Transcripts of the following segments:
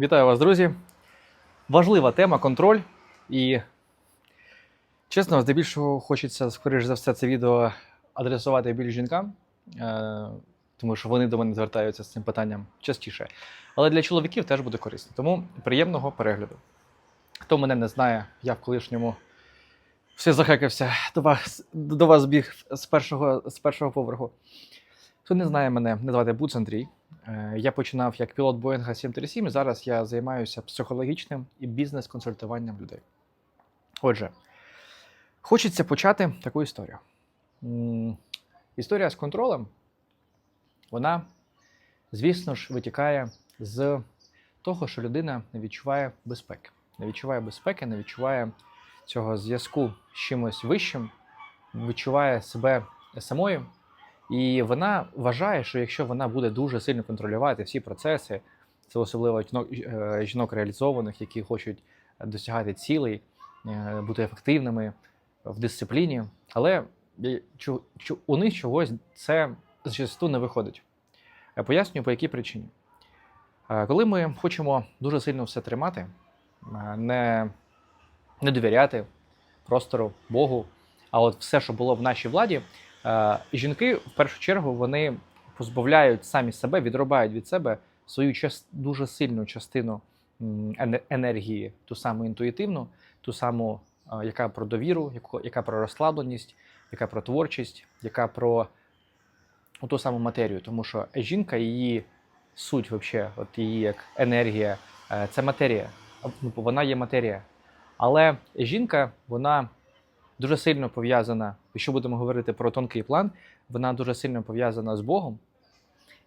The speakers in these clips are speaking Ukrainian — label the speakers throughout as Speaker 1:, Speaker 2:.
Speaker 1: Вітаю вас, друзі. Важлива тема контроль. І чесно, здебільшого хочеться, скоріш за все, це відео адресувати більш жінкам, е, тому що вони до мене звертаються з цим питанням частіше. Але для чоловіків теж буде корисно. Тому приємного перегляду. Хто мене не знає, я в колишньому все захекався до вас, до вас біг з першого, з першого поверху. Хто не знає мене, звати Буц Андрій. Е, Я починав як пілот Боїнга 737, зараз я займаюся психологічним і бізнес-консультуванням людей. Отже, хочеться почати таку історію. Історія з контролем, вона, звісно ж, витікає з того, що людина не відчуває безпеки. Не відчуває безпеки, не відчуває цього зв'язку з чимось вищим, відчуває себе самою. І вона вважає, що якщо вона буде дуже сильно контролювати всі процеси, це особливо жінок, е, реалізованих, які хочуть досягати цілей, е, бути ефективними в дисципліні, але е, у них чогось це зачасту не виходить. Пояснюю, по якій причині. Коли ми хочемо дуже сильно все тримати, не, не довіряти простору Богу, а от все, що було в нашій владі, Жінки в першу чергу вони позбавляють самі себе, відрубають від себе свою дуже сильну частину енергії, ту саму інтуїтивну, ту саму, е, яка про довіру, яка про розслабленість, яка про творчість, яка про ту саму матерію. Тому що жінка, її суть, вообще, от її як енергія, е, це матерія. Ну, Вона є матерія. Але жінка, вона дуже сильно пов'язана, якщо будемо говорити про тонкий план, вона дуже сильно пов'язана з Богом.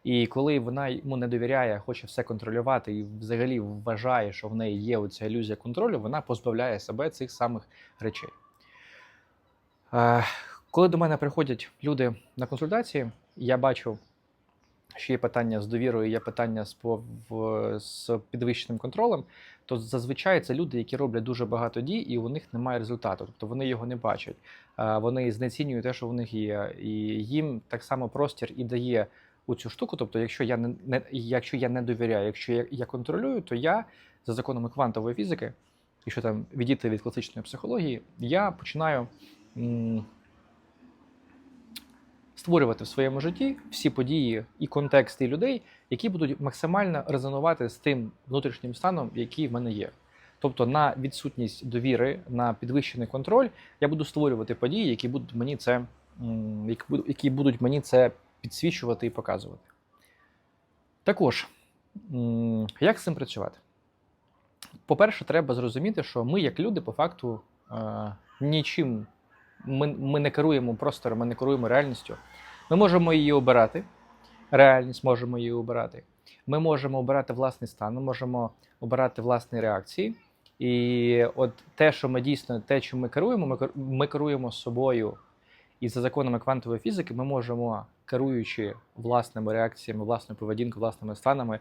Speaker 1: І коли вона йому не довіряє, хоче все контролювати і взагалі вважає, що в неї є оця ілюзія контролю, вона позбавляє себе цих самих речей. Е, Коли до мене приходять люди на консультації, я бачу, що є питання з довірою, є питання з, з підвищеним контролем, то зазвичай це люди, які роблять дуже багато дій, і у них немає результату. Тобто вони його не бачать. Вони знецінюють те, що в них є, і їм так само простір і дає у цю штуку. Тобто, якщо я не, не якщо я не довіряю, якщо я, я контролюю, то я за законами квантової фізики, якщо там відійти від класичної психології, я починаю. м, Створювати в своєму житті всі події і контексти людей, які будуть максимально резонувати з тим внутрішнім станом, який в мене є. Тобто на відсутність довіри, на підвищений контроль, я буду створювати події, які будуть мені це, які будуть мені це підсвічувати і показувати. Також, як з цим працювати? По-перше, треба зрозуміти, що ми, як люди, по факту, е, нічим ми, ми не керуємо простором, ми не керуємо реальністю. Ми можемо її обирати, реальність можемо її обирати. Ми можемо обирати власний стан, ми можемо обирати власні реакції. І от те, що ми дійсно, те, чим ми керуємо, ми, керуємо собою. І за законами квантової фізики ми можемо, керуючи власними реакціями, власною поведінкою, власними станами,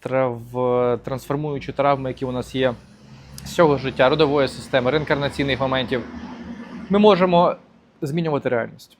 Speaker 1: трав, трансформуючи травми, які у нас є з цього життя, родової системи, реінкарнаційних моментів, ми можемо змінювати реальність.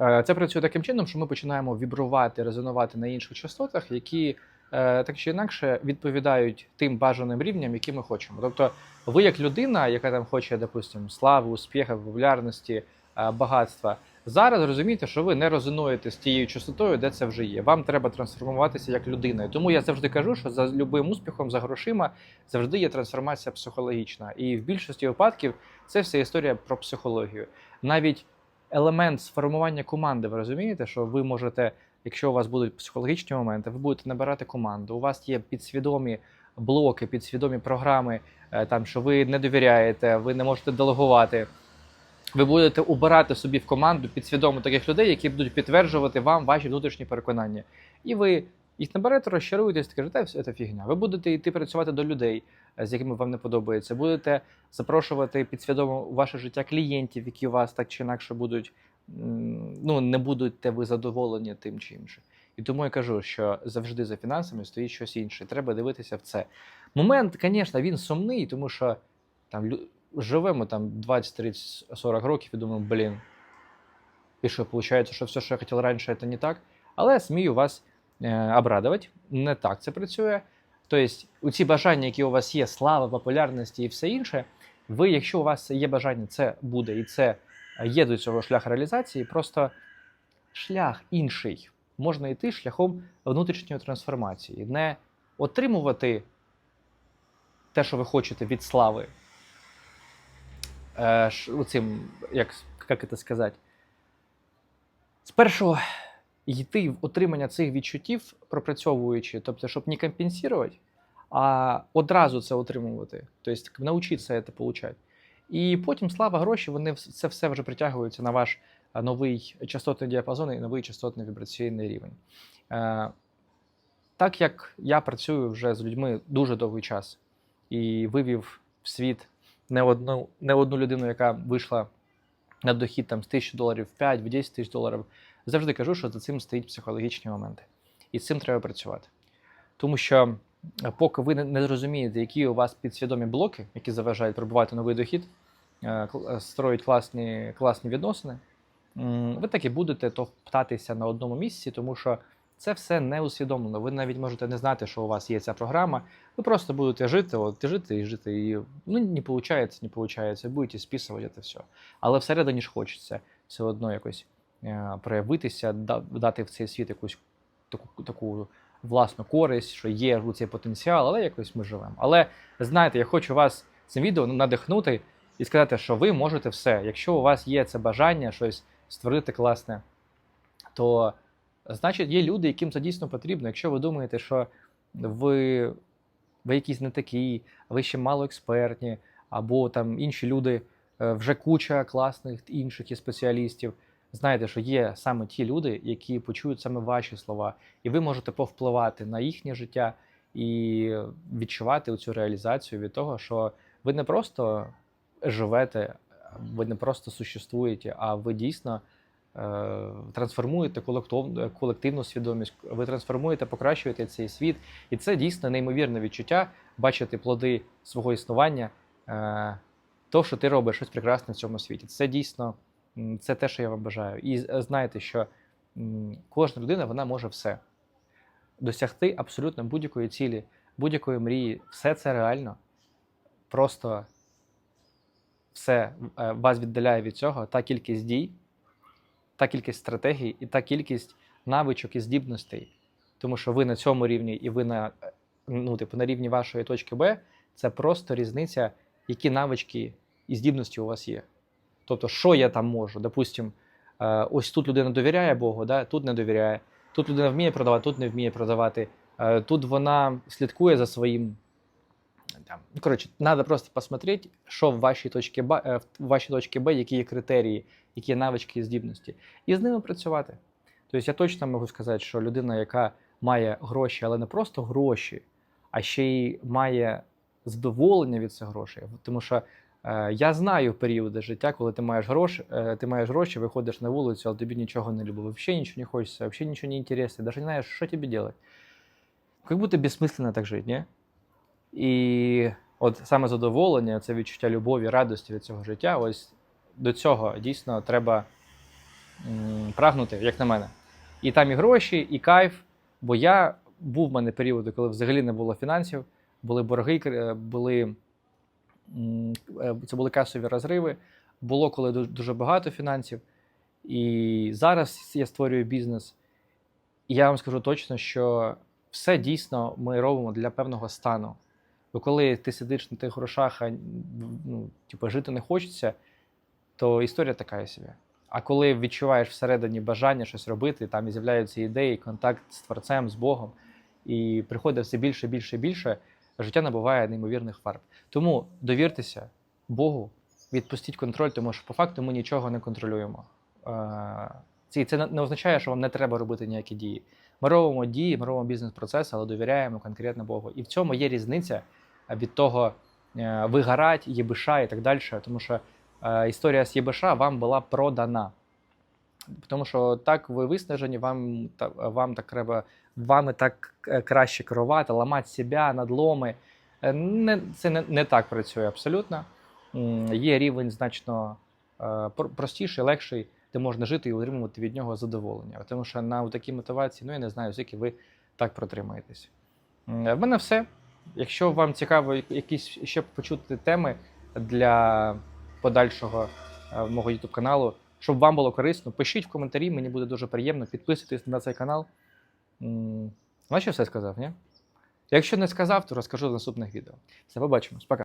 Speaker 1: Е, Це працює таким чином, що ми починаємо вібрувати, резонувати на інших частотах, які е, так чи інакше відповідають тим бажаним рівням, які ми хочемо. Тобто, ви як людина, яка там хоче, допустимо, слави, успіху, популярності, е, багатства, зараз розумієте, що ви не резонуєте з тією частотою, де це вже є. Вам треба трансформуватися як людина. І Тому я завжди кажу, що за любим успіхом, за грошима завжди є трансформація психологічна. І в більшості випадків це вся історія про психологію. Навіть елемент сформування команди, ви розумієте, що ви можете, якщо у вас будуть психологічні моменти, ви будете набирати команду. У вас є підсвідомі блоки, підсвідомі програми, е, там що ви не довіряєте, ви не можете делегувати. Ви будете обирати собі в команду підсвідомо таких людей, які будуть підтверджувати вам ваші внутрішні переконання. І ви їх наберете, розчаруєтесь, скажете, це фігня. Ви будете йти працювати до людей, е, з якими вам не подобається. Будете запрошувати підсвідомо у ваше життя клієнтів, які у вас так чи інакше будуть, ну не будете ви задоволені тим чи іншим. І тому я кажу, що завжди за фінансами стоїть щось інше. Треба дивитися в це. Момент, звісно, він сумний, тому що там живемо там 20, 30, 40 років і думаємо, блін. І що, виходить, що все, що я хотів раніше, це не так. Але смію вас е, обрадувати. Не так це працює. Тобто, у ці бажання, які у вас є, слава, популярності і все інше, ви, якщо у вас є бажання, це буде і це є до цього шлях реалізації, просто шлях інший. Можна йти шляхом внутрішньої трансформації, не отримувати те, що ви хочете від слави. Оцим, як, як це сказати, спершу йти в отримання цих відчуттів, пропрацьовуючи, тобто, щоб не компенсувати, а одразу це отримувати. Тобто навчитися це отримати. І потім слава, гроші, вони це все вже притягуються на ваш е, новий частотний діапазон і новий частотний вібраційний рівень. Е, Так як я працюю вже з людьми дуже довгий час і вивів в світ не одну, не одну людину, яка вийшла на дохід там, з 1000 доларів в 5, в 10 тисяч доларів, завжди кажу, що за цим стоїть психологічні моменти. І з цим треба працювати. Тому що поки ви не- зрозумієте, які у вас підсвідомі блоки, які заважають пробувати новий дохід, е, е, строїть класні, класні відносини, ви так і будете то птатися на одному місці, тому що це все не усвідомлено. Ви навіть можете не знати, що у вас є ця програма. Ви просто будете жити, от жити і жити. І ну не виходить, не виходить, будете списувати це все. Але всередині ж хочеться все одно якось е, проявитися, дати в цей світ якусь таку, таку власну користь, що є цей потенціал, але якось ми живемо. Але знаєте, я хочу вас цим відео надихнути і сказати, що ви можете все. Якщо у вас є це бажання щось створити класне, то значить є люди, яким це дійсно потрібно. Якщо ви думаєте, що ви, ви якісь не такі, ви ще мало експертні, або там інші люди, е, вже куча класних інших і спеціалістів. Знаєте, що є саме ті люди, які почують саме ваші слова, і ви можете повпливати на їхнє життя і відчувати цю реалізацію від того, що ви не просто живете, ви не просто существуєте, а ви дійсно трансформуєте колективну свідомість, ви трансформуєте, покращуєте цей світ. І це дійсно неймовірне відчуття бачити плоди свого існування, е, то, що ти робиш щось прекрасне в цьому світі. Це дійсно це те, що я вам бажаю. І е, знайте, що кожна людина вона може все досягти абсолютно будь-якої цілі, будь-якої мрії. Все це реально. Просто все е, вас віддаляє від цього та кількість дій, та кількість стратегій і та кількість навичок і здібностей. Тому що ви на цьому рівні і ви на, ну, типу, на рівні вашої точки Б, це просто різниця, які навички і здібності у вас є. Тобто, що я там можу? Допустим, е, ось тут людина довіряє Богу, да? тут не довіряє. Тут людина вміє продавати, тут не вміє продавати. Е, Тут вона слідкує за своїм. Там, ну, коротше, треба просто посмотреть, що в вашій точці Б, е, в вашій точці Б, які є критерії, які є навички і здібності, і з ними працювати. Тобто я точно можу сказати, що людина, яка має гроші, але не просто гроші, а ще й має задоволення від цих грошей. Тому що е, я знаю періоди життя, коли ти маєш гроші, е, ти маєш гроші, виходиш на вулицю, але тобі нічого не любить, взагалі нічого не хочеться, взагалі нічого не інтересно, навіть не знаєш, що тобі робити. Как будто безсмисленно так жити, ні? І от саме задоволення, це відчуття любові, радості від цього життя, ось до цього дійсно треба прагнути, як на мене. І там і гроші, і кайф. Бо я був в мене періоди, коли взагалі не було фінансів, були борги, були, е, це були касові розриви. Було коли дуже багато фінансів. І зараз я створюю бізнес. І я вам скажу точно, що все дійсно ми робимо для певного стану. Бо коли ти сидиш на тих грошах, а ну, типу, жити не хочеться, то історія така собі. А коли відчуваєш всередині бажання щось робити, там і з'являються ідеї, контакт з творцем, з Богом, і приходить все більше, більше, більше, життя набуває неймовірних фарб. Тому довіртеся Богу, відпустіть контроль, тому що по факту ми нічого не контролюємо. Е, Це не означає, що вам не треба робити ніякі дії. Ми робимо дії, ми робимо бізнес-процес, але довіряємо конкретно Богу. І в цьому є різниця від того, е, вигорать, ЄБШ і так далі. Тому що е, історія з ЄБШ вам була продана. Тому що так ви виснажені, вам, вам так треба, вами так е, краще керувати, ламати себе, надломи. Не, це не, не так працює абсолютно. Є рівень значно простіший, легший, де можна жити і отримувати від нього задоволення. Тому що на такій мотивації, ну я не знаю, скільки ви так протримаєтесь. В мене все. Якщо вам цікаво якісь ще почути теми для подальшого е, мого YouTube каналу, щоб вам було корисно, пишіть в коментарі, мені буде дуже приємно. Підписуйтесь на цей канал. М, що все сказав, ні? Якщо не сказав, то розкажу в наступних відео. Все, побачимось. Пока.